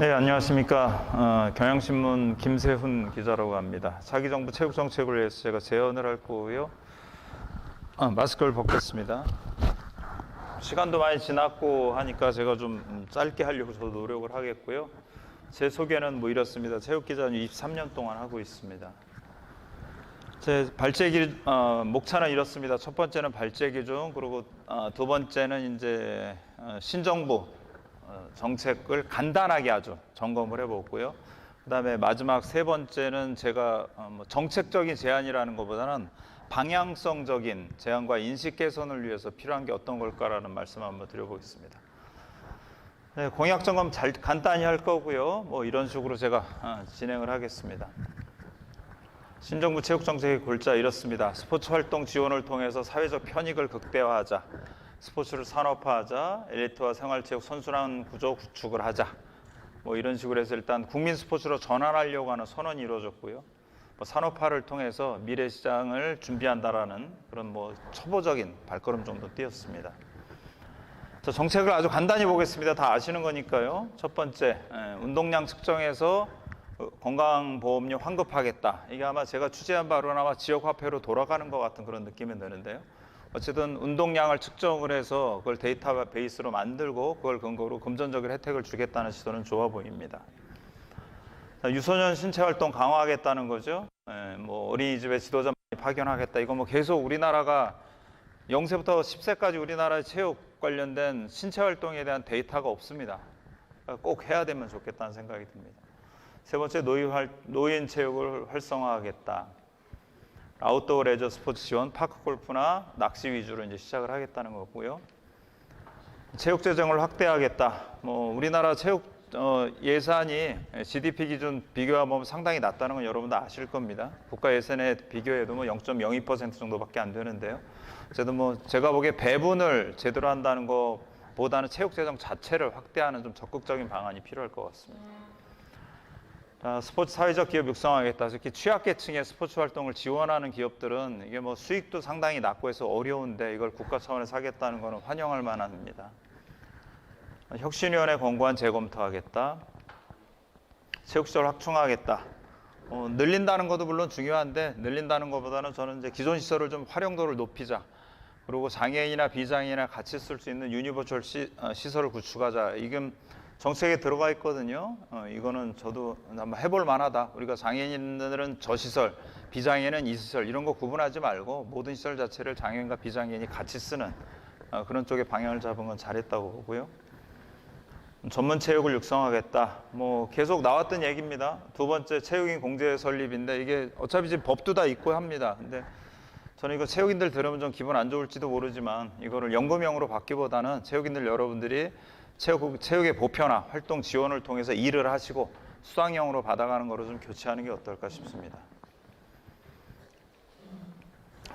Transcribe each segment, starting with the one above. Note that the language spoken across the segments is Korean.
네, 안녕하십니까. 어, 경향신문 김세훈 기자라고 합니다. 자기정부 체육정책을 위해서 제가 제언을 할 거고요. 아, 마스크를 벗겠습니다. 시간도 많이 지났고 하니까 제가 좀 음, 짧게 하려고 저도 노력을 하겠고요. 제 소개는 뭐 이렇습니다. 체육기자는 23년 동안 하고 있습니다. 제 발제기 어, 목차는 이렇습니다. 첫 번째는 발제기 중 그리고 어, 두 번째는 이제 어, 신정부 어, 정책을 간단하게 아주 점검을 해보고요. 그다음에 마지막 세 번째는 제가 어, 뭐 정책적인 제안이라는 것보다는 방향성적인 제안과 인식 개선을 위해서 필요한 게 어떤 걸까라는 말씀 한번 드려보겠습니다. 네, 공약 점검 잘 간단히 할 거고요. 뭐 이런 식으로 제가 어, 진행을 하겠습니다. 신정부 체육정책의 골자 이렇습니다. 스포츠 활동 지원을 통해서 사회적 편익을 극대화하자. 스포츠를 산업화하자. 엘리트와 생활체육 선순환 구조 구축을 하자. 뭐 이런 식으로 해서 일단 국민 스포츠로 전환하려고 하는 선언이 이루어졌고요. 뭐 산업화를 통해서 미래 시장을 준비한다라는 그런 뭐 초보적인 발걸음 정도 띄었습니다. 자, 정책을 아주 간단히 보겠습니다. 다 아시는 거니까요. 첫 번째, 에, 운동량 측정해서 어, 건강보험료 환급하겠다. 이게 아마 제가 취재한 바로는 아마 지역화폐로 돌아가는 것 같은 그런 느낌이 드는데요. 어쨌든 운동량을 측정을 해서 그걸 데이터 베이스로 만들고 그걸 근거로 금전적인 혜택을 주겠다는 시도는 좋아 보입니다. 자, 유소년 신체 활동 강화하겠다는 거죠. 예, 뭐 어린이집에 지도자 많이 파견하겠다. 이거 뭐 계속 우리나라가 0세부터 10세까지 우리나라 체육 관련된 신체 활동에 대한 데이터가 없습니다. 그러니까 꼭 해야 되면 좋겠다는 생각이 듭니다. 세 번째 노인 체육을 활성화하겠다. 아웃도어 레저 스포츠 지원, 파크 골프나 낚시 위주로 이제 시작을 하겠다는 거고요. 체육 재정을 확대하겠다. 뭐 우리나라 체육 어, 예산이 GDP 기준 비교하면 상당히 낮다는 건 여러분도 아실 겁니다. 국가 예산에 비교해도 뭐 0.02% 정도밖에 안 되는데요. 어쨌든 뭐 제가 보기에 배분을 제대로 한다는 것보다는 체육 재정 자체를 확대하는 좀 적극적인 방안이 필요할 것 같습니다. 자, 스포츠 사회적 기업 육성하겠다. 특히 취약계층의 스포츠 활동을 지원하는 기업들은 이게 뭐 수익도 상당히 낮고 해서 어려운데 이걸 국가 차원에서 하겠다는 것은 환영할 만합니다. 혁신위원회 권고안 재검토하겠다. 체육시설 확충하겠다. 어, 늘린다는 것도 물론 중요한데 늘린다는 것보다는 저는 이제 기존 시설을 좀 활용도를 높이자. 그리고 장애인이나 비장애인이나 같이 쓸 수 있는 유니버셜 시, 어, 시설을 구축하자. 이건 정책에 들어가 있거든요. 어, 이거는 저도 한번 해볼 만하다. 우리가 장애인들은 저 시설, 비장애인은 이 시설 이런 거 구분하지 말고 모든 시설 자체를 장애인과 비장애인이 같이 쓰는 어, 그런 쪽에 방향을 잡은 건 잘했다고 보고요. 전문 체육을 육성하겠다. 뭐 계속 나왔던 얘기입니다. 두 번째 체육인 공제 설립인데 이게 어차피 지금 법도 다 있고 합니다. 근데 저는 이거 체육인들 들으면 좀 기분 안 좋을지도 모르지만 이거를 연금형으로 받기보다는 체육인들 여러분들이 체육, 체육의 보편화, 활동 지원을 통해서 일을 하시고 수당형으로 받아가는 거로 좀 교체하는 게 어떨까 싶습니다.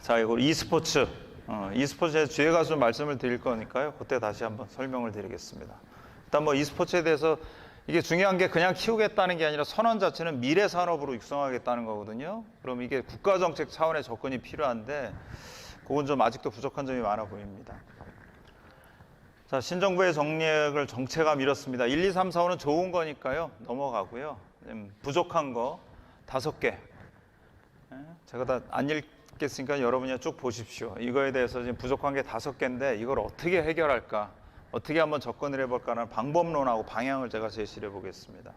자, 이거 e스포츠. 어, e스포츠에 뒤에 가서 좀 말씀을 드릴 거니까요. 그때 다시 한번 설명을 드리겠습니다. 일단 뭐 e스포츠에 대해서 이게 중요한 게 그냥 키우겠다는 게 아니라 선언 자체는 미래 산업으로 육성하겠다는 거거든요. 그럼 이게 국가 정책 차원의 접근이 필요한데 그건 좀 아직도 부족한 점이 많아 보입니다. 자, 신정부의 정책을 정체감 이렇습니다. 1, 2, 3, 4, 5는 좋은 거니까요. 넘어가고요. 음, 부족한 거 다섯 개. 예? 제가 다 안 읽겠으니까 여러분이 쭉 보십시오. 이거에 대해서 지금 부족한 게 다섯 개인데 이걸 어떻게 해결할까? 어떻게 한번 접근을 해볼까라는 방법론하고 방향을 제가 제시를 해보겠습니다.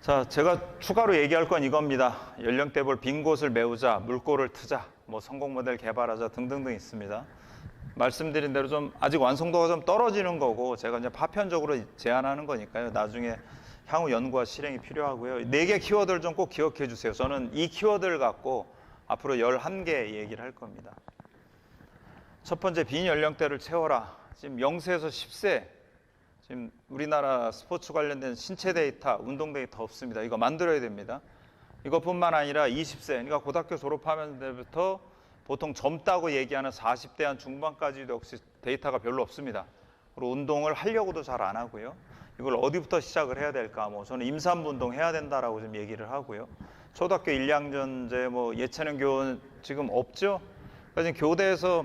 자, 제가 추가로 얘기할 건 이겁니다. 연령대별 빈 곳을 메우자, 물꼬를 트자, 뭐 성공 모델 개발하자 등등등 있습니다. 말씀드린 대로 좀 아직 완성도가 좀 떨어지는 거고 제가 이제 파편적으로 제안하는 거니까요. 나중에 향후 연구와 실행이 필요하고요. 네 개 키워드를 좀 꼭 기억해 주세요. 저는 이 키워드를 갖고 앞으로 11개 얘기를 할 겁니다. 첫 번째 빈 연령대를 채워라. 지금 0세에서 10세 지금 우리나라 스포츠 관련된 신체 데이터, 운동 데이터 없습니다. 이거 만들어야 됩니다. 이것뿐만 아니라 20세, 그러니까 고등학교 졸업하면 때부터 보통 젊다고 얘기하는 40대 한 중반까지도 역시 데이터가 별로 없습니다. 그리고 운동을 하려고도 잘 안 하고요. 이걸 어디부터 시작을 해야 될까? 뭐 저는 임산부 운동 해야 된다라고 좀 얘기를 하고요. 초등학교 1, 2학년제 뭐 예체능 교원 지금 없죠? 그러니까 지금 교대에서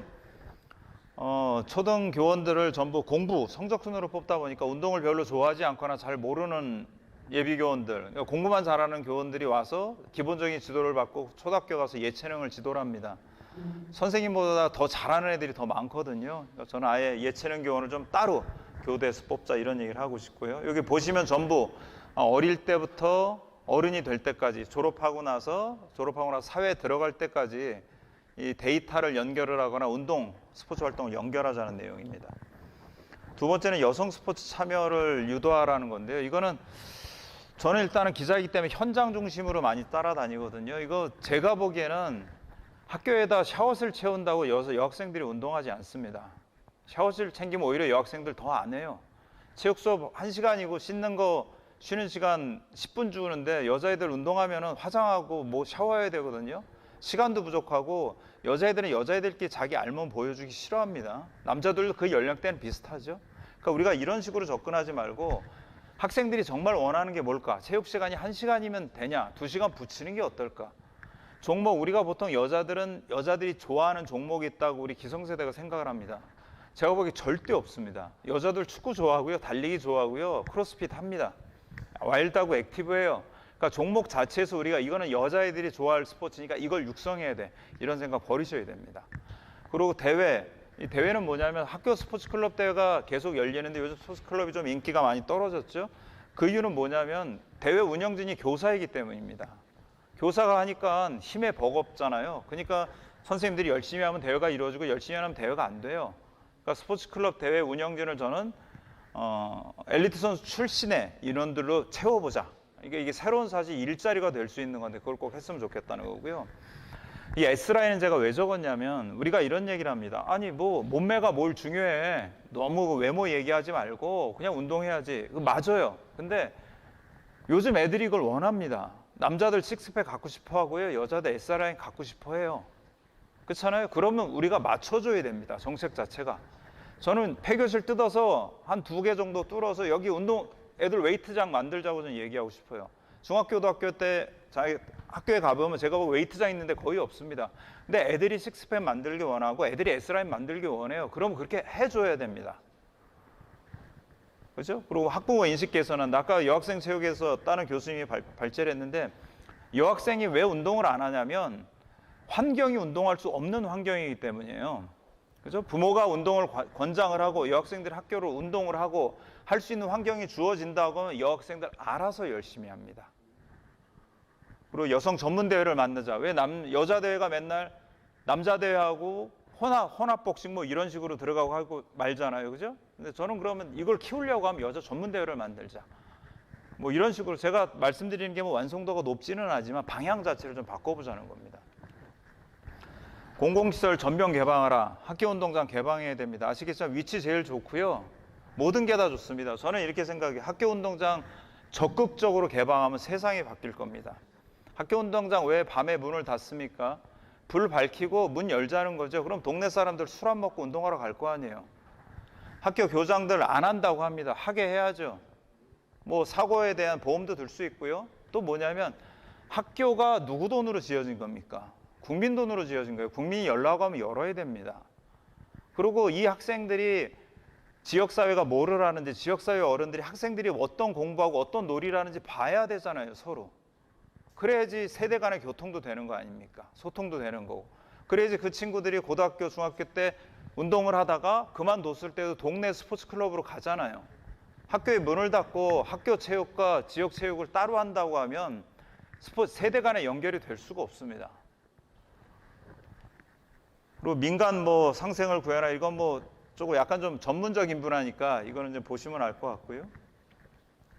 어, 초등 교원들을 전부 공부 성적 순으로 뽑다 보니까 운동을 별로 좋아하지 않거나 잘 모르는 예비 교원들, 그러니까 공부만 잘하는 교원들이 와서 기본적인 지도를 받고 초등학교 가서 예체능을 지도를 합니다. 선생님보다 더 잘하는 애들이 더 많거든요. 저는 아예 예체능 교원을 좀 따로 교대에서 뽑자 이런 얘기를 하고 싶고요. 여기 보시면 전부 어, 어릴 때부터 어른이 될 때까지 졸업하고 나서 졸업하고 나서 사회에 들어갈 때까지 이 데이터를 연결을 하거나 운동, 스포츠 활동을 연결하자는 내용입니다. 두 번째는 여성 스포츠 참여를 유도하라는 건데요. 이거는 저는 일단은 기자이기 때문에 현장 중심으로 많이 따라다니거든요. 이거 제가 보기에는 학교에다 샤워실 채운다고 여, 여학생들이 운동하지 않습니다. 샤워실 챙기면 오히려 여학생들 더 안 해요. 체육 수업 1시간이고 씻는 거 쉬는 시간 10분 주는데 여자애들 운동하면은 화장하고 뭐 샤워해야 되거든요. 시간도 부족하고 여자애들은 여자애들끼리 자기 알몸 보여주기 싫어합니다. 남자들도 그 연령대는 비슷하죠. 그러니까 우리가 이런 식으로 접근하지 말고 학생들이 정말 원하는 게 뭘까? 체육 시간이 1시간이면 되냐? 2시간 붙이는 게 어떨까? 종목 우리가 보통 여자들은 여자들이 좋아하는 종목이 있다고 우리 기성세대가 생각을 합니다. 제가 보기 절대 없습니다. 여자들 축구 좋아하고요, 달리기 좋아하고요, 크로스핏 합니다. 와일드하고 액티브해요. 그러니까 종목 자체에서 우리가 이거는 여자애들이 좋아할 스포츠니까 이걸 육성해야 돼. 이런 생각 버리셔야 됩니다. 그리고 대회, 이 대회는 뭐냐면 학교 스포츠 클럽 대회가 계속 열리는데 요즘 스포츠 클럽이 좀 인기가 많이 떨어졌죠. 그 이유는 뭐냐면 대회 운영진이 교사이기 때문입니다. 교사가 하니까 힘에 버겁잖아요. 그러니까 선생님들이 열심히 하면 대회가 이루어지고 열심히 안 하면 대회가 안 돼요. 그러니까 스포츠 클럽 대회 운영진을 저는 어, 엘리트 선수 출신의 인원들로 채워보자. 이게 이게 새로운 사실 일자리가 될 수 있는 건데 그걸 꼭 했으면 좋겠다는 거고요. 이 S라인은 제가 왜 적었냐면 우리가 이런 얘기를 합니다. 아니 뭐 몸매가 뭘 중요해. 너무 외모 얘기하지 말고 그냥 운동해야지. 그 맞아요. 근데 요즘 애들이 이걸 원합니다. 남자들 식스팩 갖고 싶어 하고요. 여자들 S라인 갖고 싶어 해요. 그렇잖아요. 그러면 우리가 맞춰줘야 됩니다. 정책 자체가. 저는 폐교실 뜯어서 한 두 개 정도 뚫어서 여기 운동 애들 웨이트장 만들자고 저는 얘기하고 싶어요. 중학교도학교 때 자기 학교에 가보면 제가 보고 웨이트장 있는데 거의 없습니다. 근데 애들이 식스팩 만들기 원하고 애들이 S라인 만들기 원해요. 그럼 그렇게 해줘야 됩니다. 그렇죠? 그리고 학부모 인식 개선은 아까 여학생 체육에서 다른 교수님이 발, 발제를 했는데 여학생이 왜 운동을 안 하냐면 환경이 운동할 수 없는 환경이기 때문이에요. 그죠? 부모가 운동을 과- 권장을 하고 여학생들 학교로 운동을 하고 할 수 있는 환경이 주어진다고 하면 여학생들 알아서 열심히 합니다. 그리고 여성 전문 대회를 만들자. 왜 남 여자 대회가 맨날 남자 대회하고 혼합 혼합 복싱 뭐 이런 식으로 들어가고 하고 말잖아요. 그죠? 근데 저는 그러면 이걸 키우려고 하면 여자 전문 대회를 만들자. 뭐 이런 식으로 제가 말씀드리는 게 뭐 완성도가 높지는 않지만 방향 자체를 좀 바꿔보자는 겁니다. 공공시설 전면 개방하라. 학교 운동장 개방해야 됩니다. 아시겠지만 위치 제일 좋고요. 모든 게 다 좋습니다. 저는 이렇게 생각해요. 학교 운동장 적극적으로 개방하면 세상이 바뀔 겁니다. 학교 운동장 왜 밤에 문을 닫습니까? 불 밝히고 문 열자는 거죠. 그럼 동네 사람들 술 안 먹고 운동하러 갈 거 아니에요. 학교 교장들 안 한다고 합니다. 하게 해야죠. 뭐 사고에 대한 보험도 들 수 있고요. 또 뭐냐면 학교가 누구 돈으로 지어진 겁니까? 국민 돈으로 지어진 거예요. 국민이 열라고 하면 열어야 됩니다. 그리고 이 학생들이 지역사회가 뭐를 하는지 지역사회 어른들이 학생들이 어떤 공부하고 어떤 놀이를 하는지 봐야 되잖아요. 서로. 그래야지 세대 간의 교통도 되는 거 아닙니까? 소통도 되는 거고. 그래야지 그 친구들이 고등학교, 중학교 때 운동을 하다가 그만뒀을 때도 동네 스포츠 클럽으로 가잖아요. 학교에 문을 닫고 학교 체육과 지역 체육을 따로 한다고 하면 스포츠 세대 간의 연결이 될 수가 없습니다. 그리고 민간 뭐 상생을 구해라 이건 뭐 조금 약간 좀 전문적인 분야니까 이거는 좀 보시면 알 것 같고요.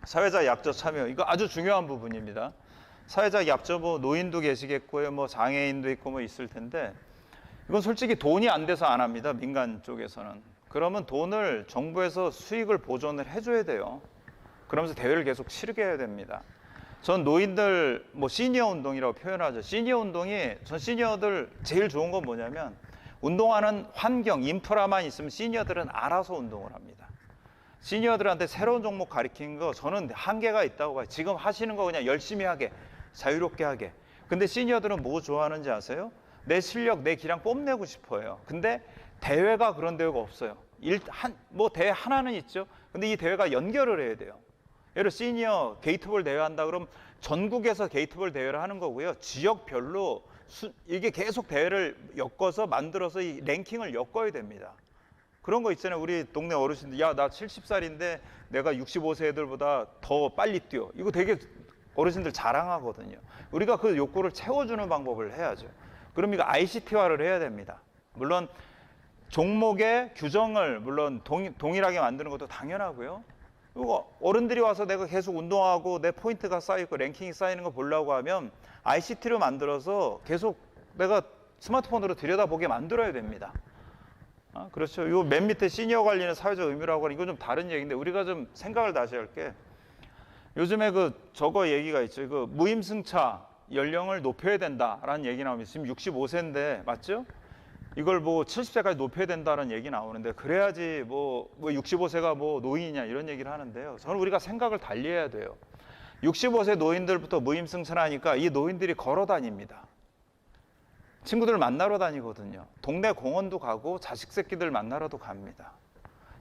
사회적 약자 참여 이거 아주 중요한 부분입니다. 사회적 약자 뭐 노인도 계시겠고요, 뭐 장애인도 있고 뭐 있을 텐데 이건 솔직히 돈이 안 돼서 안 합니다. 민간 쪽에서는 그러면 돈을 정부에서 수익을 보존을 해줘야 돼요. 그러면서 대회를 계속 치르게 해야 됩니다. 전 노인들 뭐 시니어 운동이라고 표현하죠. 시니어 운동이 전 시니어들 제일 좋은 건 뭐냐면 운동하는 환경, 인프라만 있으면 시니어들은 알아서 운동을 합니다. 시니어들한테 새로운 종목 가리키는 거 저는 한계가 있다고 봐요. 지금 하시는 거 그냥 열심히 하게, 자유롭게 하게. 근데 시니어들은 뭐 좋아하는지 아세요? 내 실력, 내 기량 뽐내고 싶어요. 근데 대회가 그런 대회가 없어요. 일, 한, 뭐 대회 하나는 있죠. 근데 이 대회가 연결을 해야 돼요. 예를 들어 시니어 게이트볼 대회 한다 그럼 전국에서 게이트볼 대회를 하는 거고요. 지역별로 수, 이게 계속 대회를 엮어서 만들어서 이 랭킹을 엮어야 됩니다. 그런 거 있잖아요. 우리 동네 어르신들, 야, 나 70살인데 내가 65세 애들보다 더 빨리 뛰어. 이거 되게 어르신들 자랑하거든요. 우리가 그 욕구를 채워주는 방법을 해야죠. 그럼 이거 ICT화를 해야 됩니다. 물론 종목의 규정을 물론 동, 동일하게 만드는 것도 당연하고요. 그리고 어른들이 와서 내가 계속 운동하고 내 포인트가 쌓이고 랭킹이 쌓이는 거 보려고 하면 ICT로 만들어서 계속 내가 스마트폰으로 들여다보게 만들어야 됩니다. 아, 그렇죠. 요 맨 밑에 시니어 관리는 사회적 의무라고 하는 이건 좀 다른 얘기인데 우리가 좀 생각을 다시 할게. 요즘에 그 저거 얘기가 있죠. 그 무임승차 연령을 높여야 된다라는 얘기 나오면서 지금 65세인데 맞죠? 이걸 뭐 70세까지 높여야 된다는 얘기 나오는데 그래야지 뭐, 뭐 65세가 뭐 노인이냐 이런 얘기를 하는데요. 저는 우리가 생각을 달리해야 돼요. 65세 노인들부터 무임승차하니까 이 노인들이 걸어 다닙니다. 친구들 만나러 다니거든요. 동네 공원도 가고 자식 새끼들 만나러도 갑니다.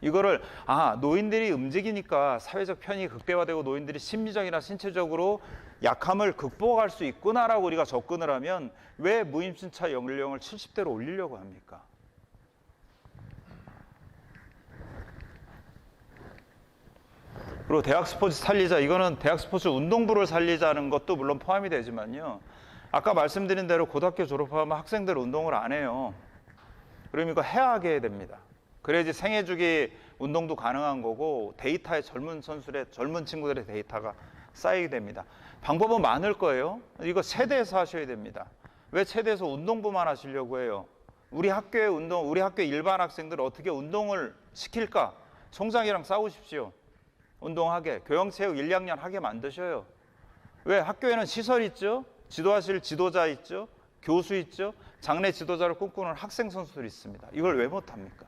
이거를 아 노인들이 움직이니까 사회적 편익이 극대화되고 노인들이 심리적이나 신체적으로 약함을 극복할 수 있구나라고 우리가 접근을 하면 왜 무임승차 연령을 70대로 올리려고 합니까? 그리고 대학 스포츠 살리자 이거는 대학 스포츠 운동부를 살리자는 것도 물론 포함이 되지만요. 아까 말씀드린 대로 고등학교 졸업하면 학생들 운동을 안 해요. 이거 해야 하게 됩니다. 그래야지 생애 주기 운동도 가능한 거고 데이터에 젊은 선수들의 젊은 친구들의 데이터가 쌓이게 됩니다. 방법은 많을 거예요. 이거 세대에서 하셔야 됩니다. 왜 세대에서 운동부만 하시려고 해요? 우리 학교의 운동, 우리 학교 일반 학생들 어떻게 운동을 시킬까? 총장이랑 싸우십시오. 운동하게 교영체육 1, 2학년 하게 만드셔요. 왜 학교에는 시설 있죠? 지도하실 지도자 있죠? 교수 있죠? 장래 지도자를 꿈꾸는 학생 선수들이 있습니다. 이걸 왜 못합니까?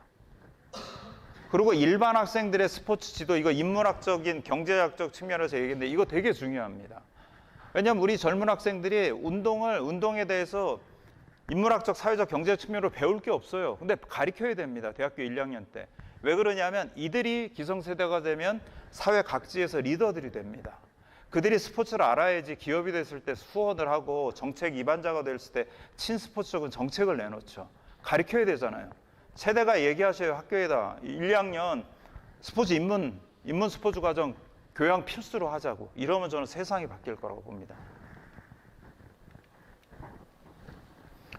그리고 일반 학생들의 스포츠 지도 이거 인문학적인 경제학적 측면에서 얘기했는데 이거 되게 중요합니다. 왜냐하면 우리 젊은 학생들이 운동을 운동에 대해서 인문학적, 사회적, 경제 측면으로 배울 게 없어요. 근데 가르쳐야 됩니다. 대학교 1, 2학년 때. 왜 그러냐면 이들이 기성세대가 되면 사회 각지에서 리더들이 됩니다. 그들이 스포츠를 알아야지 기업이 됐을 때 후원을 하고 정책 입안자가 됐을 때 친스포츠적인 정책을 내놓죠. 가르쳐야 되잖아요. 세대가 얘기하셔요. 학교에다 1, 2학년 스포츠 입문 입문 스포츠 과정 교양 필수로 하자고. 이러면 저는 세상이 바뀔 거라고 봅니다.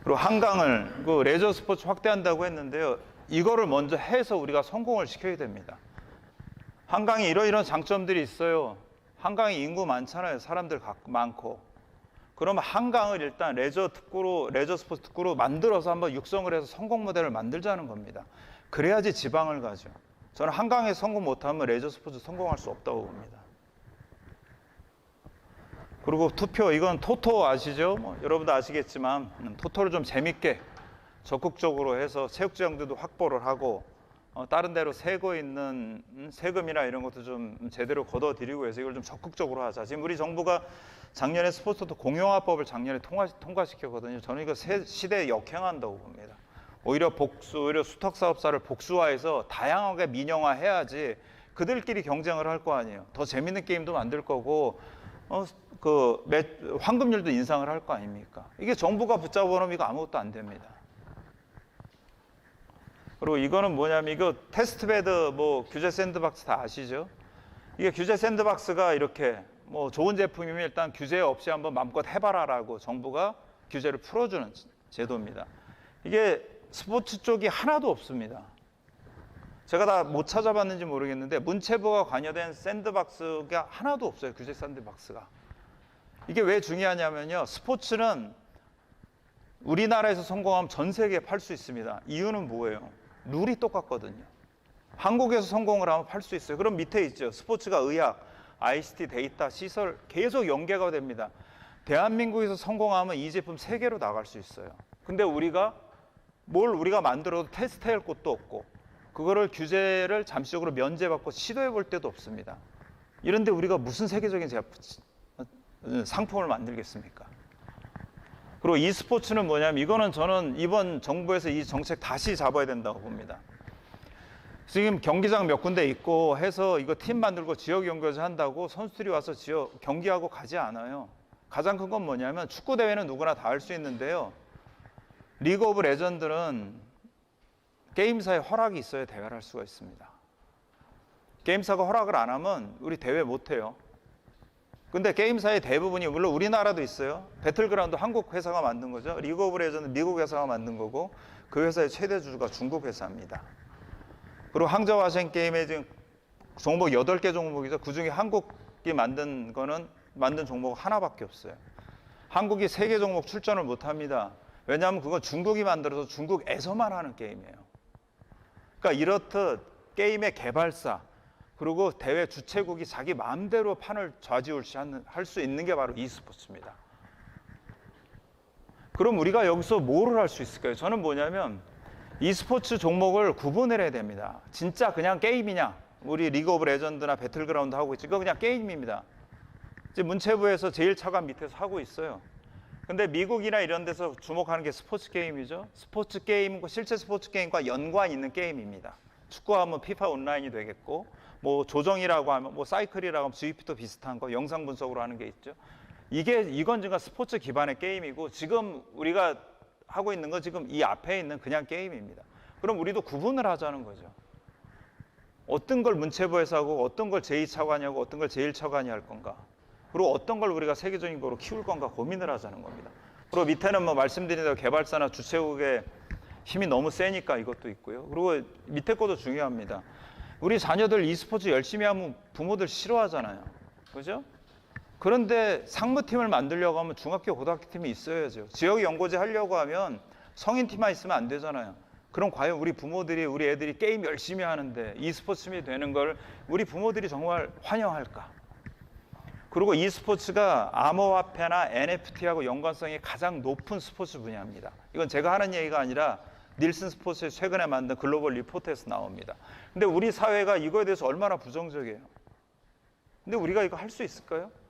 그리고 한강을 그 레저 스포츠 확대한다고 했는데요. 이거를 먼저 해서 우리가 성공을 시켜야 됩니다. 한강이 이러이런 장점들이 있어요. 한강이 인구 많잖아요. 사람들 많고. 그러면 한강을 일단 레저 특구로 레저 스포츠 특구로 만들어서 한번 육성을 해서 성공 모델을 만들자는 겁니다. 그래야지 지방을 가죠. 저는 한강에 성공 못하면 레저 스포츠 성공할 수 없다고 봅니다. 그리고 투표 이건 토토 아시죠? 뭐, 여러분도 아시겠지만 음, 토토를 좀 재밌게 적극적으로 해서 체육장들도 확보를 하고 어, 다른 데로 세고 있는 음, 세금이나 이런 것도 좀 제대로 걷어들이고 해서 이걸 좀 적극적으로 하자. 지금 우리 정부가 작년에 스포츠도 공영화법을 작년에 통과, 통과 시켰거든요. 저는 이거 세, 시대에 역행한다고 봅니다. 오히려 복수, 오히려 수탁 사업사를 복수화해서 다양하게 민영화해야지 그들끼리 경쟁을 할 거 아니에요. 더 재밌는 게임도 만들 거고 어, 그 매, 황금률도 인상을 할 거 아닙니까? 이게 정부가 붙잡아 놓으면 이거 아무것도 안 됩니다. 그리고 이거는 뭐냐면 이거 테스트베드 뭐 규제 샌드박스 다 아시죠? 이게 규제 샌드박스가 이렇게 뭐 좋은 제품이면 일단 규제 없이 한번 마음껏 해봐라라고 정부가 규제를 풀어주는 제도입니다. 이게 스포츠 쪽이 하나도 없습니다. 제가 다 못 찾아봤는지 모르겠는데 문체부가 관여된 샌드박스가 하나도 없어요. 규제 샌드박스가. 이게 왜 중요하냐면요. 스포츠는 우리나라에서 성공하면 전 세계에 팔 수 있습니다. 이유는 뭐예요? 룰이 똑같거든요. 한국에서 성공을 하면 팔 수 있어요. 그럼 밑에 있죠. 스포츠가 의학, ICT, 데이터, 시설 계속 연계가 됩니다. 대한민국에서 성공하면 이 제품 세계로 나갈 수 있어요. 근데 우리가 뭘 우리가 만들어도 테스트할 곳도 없고 그거를 규제를 잠시적으로 면제받고 시도해 볼 때도 없습니다. 이런데 우리가 무슨 세계적인 상품을 만들겠습니까? 그리고 e스포츠는 뭐냐면 이거는 저는 이번 정부에서 이 정책 다시 잡아야 된다고 봅니다. 지금 경기장 몇 군데 있고 해서 이거 팀 만들고 지역 연결제 한다고 선수들이 와서 지역 경기하고 가지 않아요. 가장 큰 건 뭐냐면 축구 대회는 누구나 다 할 수 있는데요. 리그 오브 레전드는 게임사의 허락이 있어야 대회를 할 수가 있습니다. 게임사가 허락을 안 하면 우리 대회 못 해요. 근데 게임사의 대부분이 물론 우리나라도 있어요. 배틀그라운드 한국 회사가 만든 거죠. 리그 오브 레전드 미국 회사가 만든 거고 그 회사의 최대 주주가 중국 회사입니다. 그리고 아시안 게임에 지금 종목 8개 종목이죠. 그 중에 한국이 만든 거는 만든 종목 하나밖에 없어요. 한국이 세개 종목 출전을 못 합니다. 왜냐하면 그건 중국이 만들어서 중국에서만 하는 게임이에요. 그러니까 이렇듯 게임의 개발사 그리고 대회 주최국이 자기 마음대로 판을 좌지우지할 수 있는 게 바로 e스포츠입니다. 그럼 우리가 여기서 뭐를 할 수 있을까요? 저는 뭐냐면 e스포츠 종목을 구분을 해야 됩니다. 진짜 그냥 게임이냐? 우리 리그 오브 레전드나 배틀그라운드 하고 있지. 그거 그냥 게임입니다. 지금 문체부에서 제일 차관 밑에서 하고 있어요. 근데 미국이나 이런 데서 주목하는 게 스포츠 게임이죠. 스포츠 게임과 실제 스포츠 게임과 연관 있는 게임입니다. 축구하면 피파 온라인이 되겠고, 뭐 조정이라고 하면 뭐 사이클이라고 하면 GP도 비슷한 거 영상 분석으로 하는 게 있죠. 이게 이건 지금 스포츠 기반의 게임이고 지금 우리가 하고 있는 거 지금 이 앞에 있는 그냥 게임입니다. 그럼 우리도 구분을 하자는 거죠. 어떤 걸 문체부에서 하고 어떤 걸 제2차관이 하고 어떤 걸 제1차관이 할 건가. 그리고 어떤 걸 우리가 세계적인 거로 키울 건가 고민을 하자는 겁니다. 그리고 밑에는 뭐 말씀드린 대로 개발사나 주최국의 힘이 너무 세니까 이것도 있고요. 그리고 밑에 것도 중요합니다. 우리 자녀들 e스포츠 열심히 하면 부모들 싫어하잖아요. 그죠? 그런데 상무팀을 만들려고 하면 중학교, 고등학교 팀이 있어야죠. 지역 연고제 하려고 하면 성인 팀만 있으면 안 되잖아요. 그럼 과연 우리 부모들이 우리 애들이 게임 열심히 하는데 e스포츠팀이 되는 걸 우리 부모들이 정말 환영할까? 그리고 e스포츠가 암호화폐나 NFT하고 연관성이 가장 높은 스포츠 분야입니다. 이건 제가 하는 얘기가 아니라 닐슨 스포츠에 최근에 만든 글로벌 리포트에서 나옵니다. 근데 우리 사회가 이거에 대해서 얼마나 부정적이에요. 근데 우리가 이거 할 수 있을까요?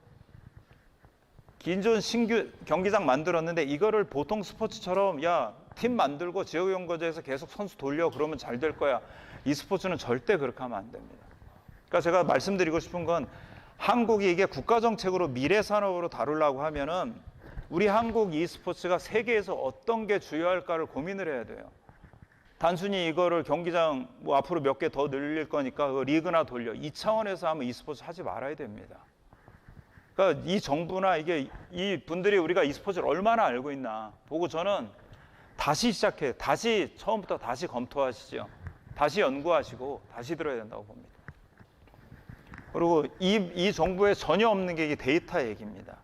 긴 좋은 신규 경기장 만들었는데 이거를 보통 스포츠처럼 야 팀 만들고 지역 연구제에서 계속 선수 돌려 그러면 잘 될 거야. 이 스포츠는 절대 그렇게 하면 안 됩니다. 그러니까 제가 말씀드리고 싶은 건 한국이 이게 국가 정책으로 미래 산업으로 다루려고 하면은 우리 한국 e스포츠가 세계에서 어떤 게 주요할까를 고민을 해야 돼요. 단순히 이거를 경기장 뭐 앞으로 몇 개 더 늘릴 거니까 그 리그나 돌려 이 차원에서 하면 e스포츠 하지 말아야 됩니다. 그러니까 이 정부나 이게 이 분들이 우리가 e스포츠를 얼마나 알고 있나 보고 저는 다시 시작해 다시 처음부터 다시 검토하시죠. 다시 연구하시고 다시 들어야 된다고 봅니다. 그리고 이, 이 정부에 전혀 없는 게 데이터 얘기입니다.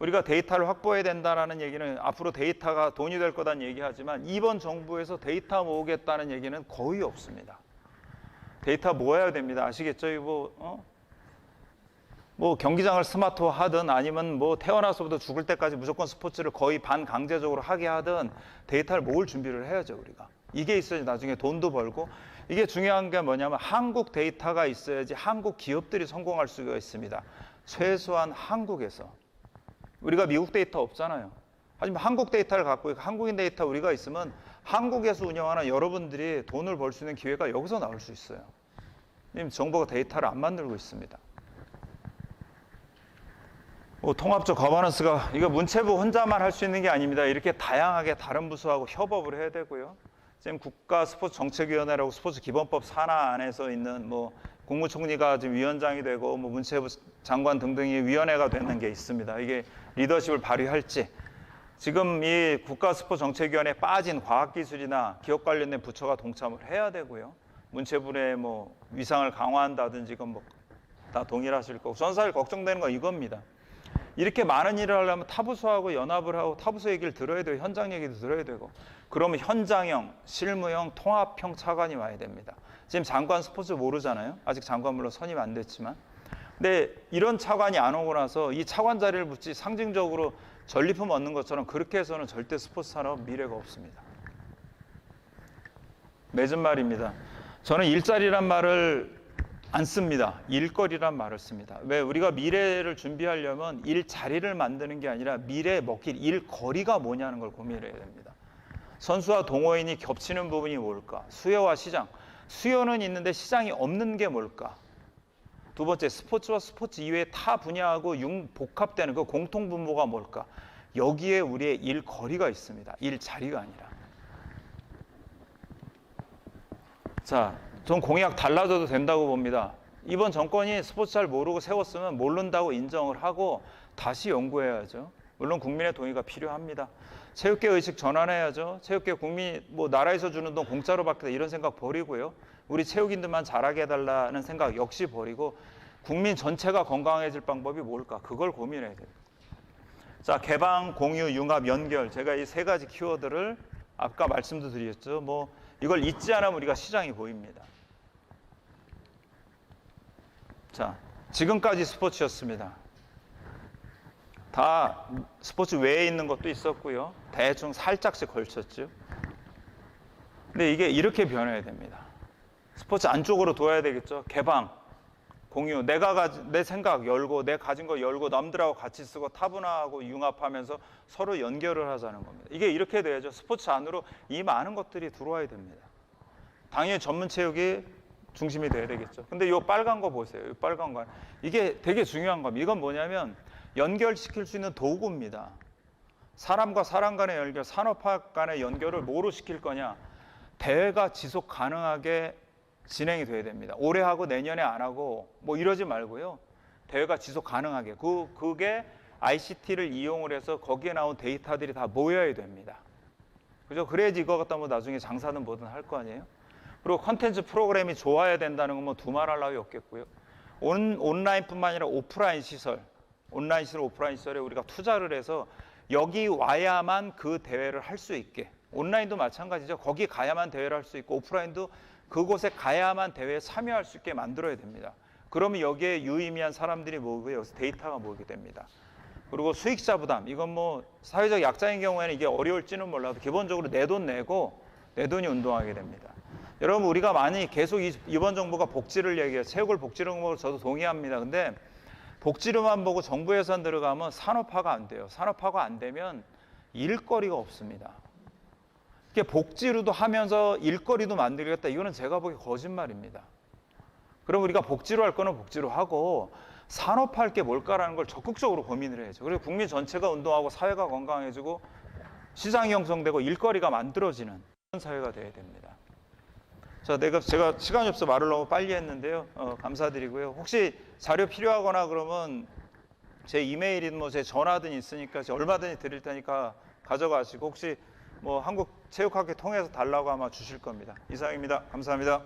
우리가 데이터를 확보해야 된다는 얘기는 앞으로 데이터가 돈이 될 거다는 얘기하지만 이번 정부에서 데이터 모으겠다는 얘기는 거의 없습니다. 데이터 모아야 됩니다. 아시겠죠? 뭐, 어? 뭐 경기장을 스마트화 하든 아니면 뭐 태어나서부터 죽을 때까지 무조건 스포츠를 거의 반강제적으로 하게 하든 데이터를 모을 준비를 해야죠 우리가. 이게 있어야지 나중에 돈도 벌고 이게 중요한 게 뭐냐면 한국 데이터가 있어야지 한국 기업들이 성공할 수가 있습니다. 최소한 한국에서. 우리가 미국 데이터 없잖아요. 하지만 한국 데이터를 갖고 있고 한국인 데이터 우리가 있으면 한국에서 운영하는 여러분들이 돈을 벌 수 있는 기회가 여기서 나올 수 있어요. 정부가 데이터를 안 만들고 있습니다. 뭐 통합적 거버넌스가 이거 문체부 혼자만 할 수 있는 게 아닙니다. 이렇게 다양하게 다른 부서하고 협업을 해야 되고요. 지금 국가 스포츠 정책위원회라고 스포츠 기본법 산하 안에서 있는 뭐 국무총리가 지금 위원장이 되고 뭐 문체부 장관 등등이 위원회가 되는 게 있습니다. 이게 리더십을 발휘할지 지금 이 국가 스포츠 정책위원회에 빠진 과학기술이나 기업 관련된 부처가 동참을 해야 되고요. 문체부의 뭐 위상을 강화한다든지 이건 뭐 다 동일하실 거고 전 사실 걱정되는 건 이겁니다. 이렇게 많은 일을 하려면 타부서하고 연합을 하고 타부서 얘기를 들어야 되고 현장 얘기도 들어야 되고 그러면 현장형, 실무형, 통합형 차관이 와야 됩니다. 지금 장관 스포츠 모르잖아요. 아직 장관 물론 선임 안 됐지만. 근데 이런 차관이 안 오고 나서 이 차관 자리를 붙지 상징적으로 전리품 얻는 것처럼 그렇게 해서는 절대 스포츠 산업 미래가 없습니다. 맺은 말입니다. 저는 일자리란 말을 안 씁니다. 일거리란 말을 씁니다. 왜 우리가 미래를 준비하려면 일 자리를 만드는 게 아니라 미래에 먹힐 일거리가 뭐냐는 걸 고민해야 됩니다. 선수와 동호인이 겹치는 부분이 뭘까? 수요와 시장. 수요는 있는데 시장이 없는 게 뭘까? 두 번째 스포츠와 스포츠 이외의 타 분야하고 융 복합되는 그 공통 분모가 뭘까? 여기에 우리의 일거리가 있습니다. 일 자리가 아니라. 자, 전 공약 달라져도 된다고 봅니다. 이번 정권이 스포츠 잘 모르고 세웠으면 모른다고 인정을 하고 다시 연구해야죠. 물론 국민의 동의가 필요합니다. 체육계 의식 전환해야죠. 체육계 국민 뭐 나라에서 주는 돈 공짜로 받겠다 이런 생각 버리고요. 우리 체육인들만 잘하게 해달라는 생각 역시 버리고 국민 전체가 건강해질 방법이 뭘까? 그걸 고민해야 돼요. 자, 개방, 공유, 융합, 연결. 제가 이 세 가지 키워드를 아까 말씀도 드렸죠. 뭐 이걸 잊지 않으면 우리가 시장이 보입니다. 자, 지금까지 스포츠였습니다. 다 스포츠 외에 있는 것도 있었고요. 대충 살짝씩 걸쳤죠. 근데 이게 이렇게 변해야 됩니다. 스포츠 안쪽으로 둬야 되겠죠. 개방, 공유, 내가 가지, 내 생각 열고 내 가진 거 열고 남들하고 같이 쓰고 타분화하고 융합하면서 서로 연결을 하자는 겁니다. 이게 이렇게 돼야죠. 스포츠 안으로 이 많은 것들이 들어와야 됩니다. 당연히 전문 체육이 중심이 돼야 되겠죠. 근데 이 빨간 거 보세요. 이 빨간 거. 이게 되게 중요한 겁니다. 이건 뭐냐면 연결시킬 수 있는 도구입니다. 사람과 사람 간의 연결, 산업화 간의 연결을 뭐로 시킬 거냐? 대회가 지속 가능하게 진행이 돼야 됩니다. 올해 하고 내년에 안 하고 뭐 이러지 말고요. 대회가 지속 가능하게. 그 그게 ICT를 이용을 해서 거기에 나온 데이터들이 다 모여야 됩니다. 그죠? 그래야지 이거 갖다 뭐 나중에 장사는 뭐든 할 거 아니에요? 그리고 컨텐츠 프로그램이 좋아야 된다는 건 뭐 두말할 나위 없겠고요. 온, 온라인뿐만 아니라 오프라인 시설, 온라인 시설, 오프라인 시설에 우리가 투자를 해서 여기 와야만 그 대회를 할 수 있게. 온라인도 마찬가지죠. 거기 가야만 대회를 할 수 있고 오프라인도 그곳에 가야만 대회에 참여할 수 있게 만들어야 됩니다. 그러면 여기에 유의미한 사람들이 모이고 여기서 데이터가 모이게 됩니다. 그리고 수익자 부담 이건 뭐 사회적 약자인 경우에는 이게 어려울지는 몰라도 기본적으로 내 돈 내고 내 돈이 운동하게 됩니다. 여러분 우리가 많이 계속 이- 이번 정부가 복지를 얘기해요. 체육을 복지로 먹을 저도 동의합니다. 근데 복지로만 보고 정부 예산 들어가면 산업화가 안 돼요. 산업화가 안 되면 일거리가 없습니다. 이게 복지로도 하면서 일거리도 만들겠다. 이거는 제가 보기 거짓말입니다. 그럼 우리가 복지로 할 거는 복지로 하고 산업화할 게 뭘까라는 걸 적극적으로 고민을 해야죠. 그리고 국민 전체가 운동하고 사회가 건강해지고 시장이 형성되고 일거리가 만들어지는 그런 사회가 돼야 됩니다. 자, 내가 제가 시간이 없어 말을 너무 빨리 했는데요. 어, 감사드리고요. 혹시 자료 필요하거나 그러면 제 이메일이든 뭐 제 전화든 있으니까 제가 얼마든지 드릴 테니까 가져가시고 혹시 뭐 한국 체육학회 통해서 달라고 아마 주실 겁니다. 이상입니다. 감사합니다.